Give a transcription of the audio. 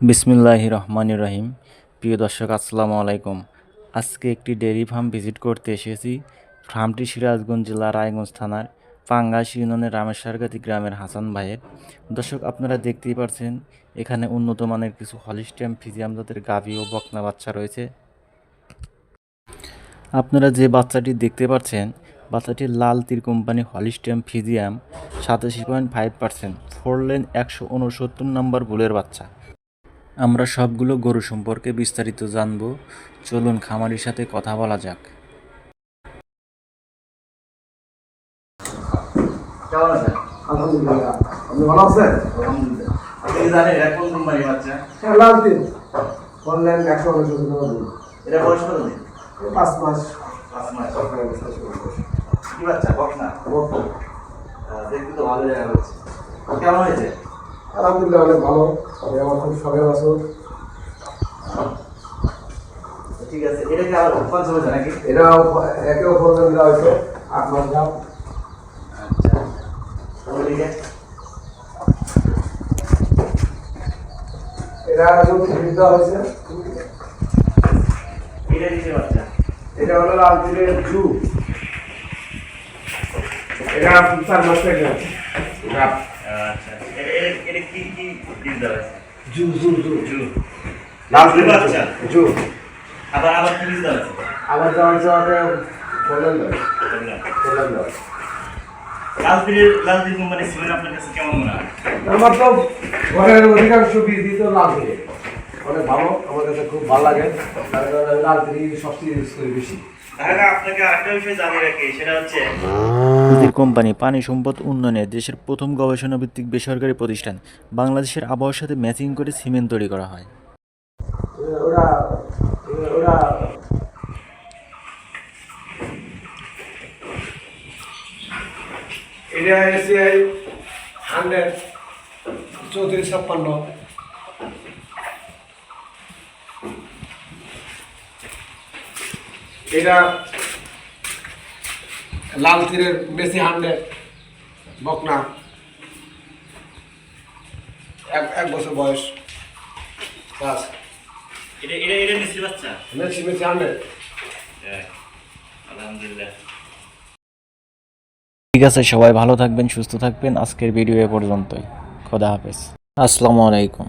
বিসমিল্লাহ রহমান রহিম। প্রিয় দর্শক, আসসালামু আলাইকুম। আজকে একটি ডেয়ারি ফার্ম ভিজিট করতে এসেছি। ফার্মটি সিরাজগঞ্জ জেলা রায়গঞ্জ থানার পাঙ্গাস ইউনিয়নের রামেশ্বরগাতি গ্রামের হাসান ভাইয়ের। দর্শক, আপনারা দেখতেই পারছেন, এখানে উন্নত মানের কিছু হলিস্টিয়াম ফিজিয়াম জাতের গাভী ও বকনা বাচ্চা রয়েছে। আপনারা যে বাচ্চাটি দেখতে পাচ্ছেন, বাচ্চাটি লাল তীর কোম্পানি হলিস্টিয়াম ফিজিয়াম, সাতাশি point five percent, four lane একশো উনসত্তর নম্বর বুলের বাচ্চা। আমরা সবগুলো গরু সম্পর্কে বিস্তারিত জানব। চলুন খামারির সাথে কথা বলা যাক। কেমন আলহামদুলিল্লাহ। আপনি ভালো আছেন? আলহামদুলিল্লাহ। আপনি জানেন এটা কোম্পানি বাচ্চা? হ্যাঁ লাল দিন অনলাইন একশো উনষট এটা বয়স কত দিন? পাঁচ মাস। পাঁচ মাস। সরকারি অবস্থা শুরু করছে কি বাচ্চা? বক না দেখতে তো ভালো জায়গা হচ্ছে কেমন হয়েছে? আলহামদুলিল্লাহ অনেক ভালো। আমি আমার খুব শখের বছর ঠিক আছে এটা কি আবার নাকি? এটা দেওয়া হয়েছে আট মাস আচ্ছা এটা দেওয়া হয়েছে। এটা কিসের বাচ্চা? এটা হলো লাল জু এটা চার মাস থেকে। আচ্ছা। এটা কি কি ডিম দেওয়া আছে? জু জু জু। জু। লাল জু। বাচ্চা জু। আবার আবার কি ডিম দেওয়া আছে? আবার দেওয়া হয়েছে আমাকে ফোরলেন বললাম। ফোরলেন দেওয়া লালদিনের সিমেন্ট আপনার কাছে কেমন মনে হয়? আমার তো ঘরের অধিকাংশ বীজ তো লাল থেকে অনেক ভালো আমার কাছে খুব ভালো লাগে। তার কারণে আমি লাল সবচেয়ে ইউজ করি বেশি। তাহলে আপনাকে আরেকটা বিষয় জানিয়ে রাখি সেটা হচ্ছে নদীর কোম্পানি পানি সম্পদ উন্নয়নে দেশের প্রথম গবেষণা ভিত্তিক বেসরকারি প্রতিষ্ঠান বাংলাদেশের আবহাওয়ার সাথে ম্যাচিং করে সিমেন্ট তৈরি করা হয়। ওরা ওরা এটা এসিআই হান্ড্রেড চৌত্রিশ ছাপ্পান্ন। এটা লাল তীরের বেশি হান্ড্রেড বকনা। এক এক বছর বয়স। বাস। এটা এটা এটা মিস্ত্রি বাচ্চা? মেসি মেসি হান্ড্রেড হ্যাঁ আলহামদুলিল্লাহ। ঠিক আছে সবাই ভালো থাকবেন সুস্থ থাকবেন। আজকের ভিডিও এ পর্যন্তই। খোদা হাফেজ। আসসালামু আলাইকুম।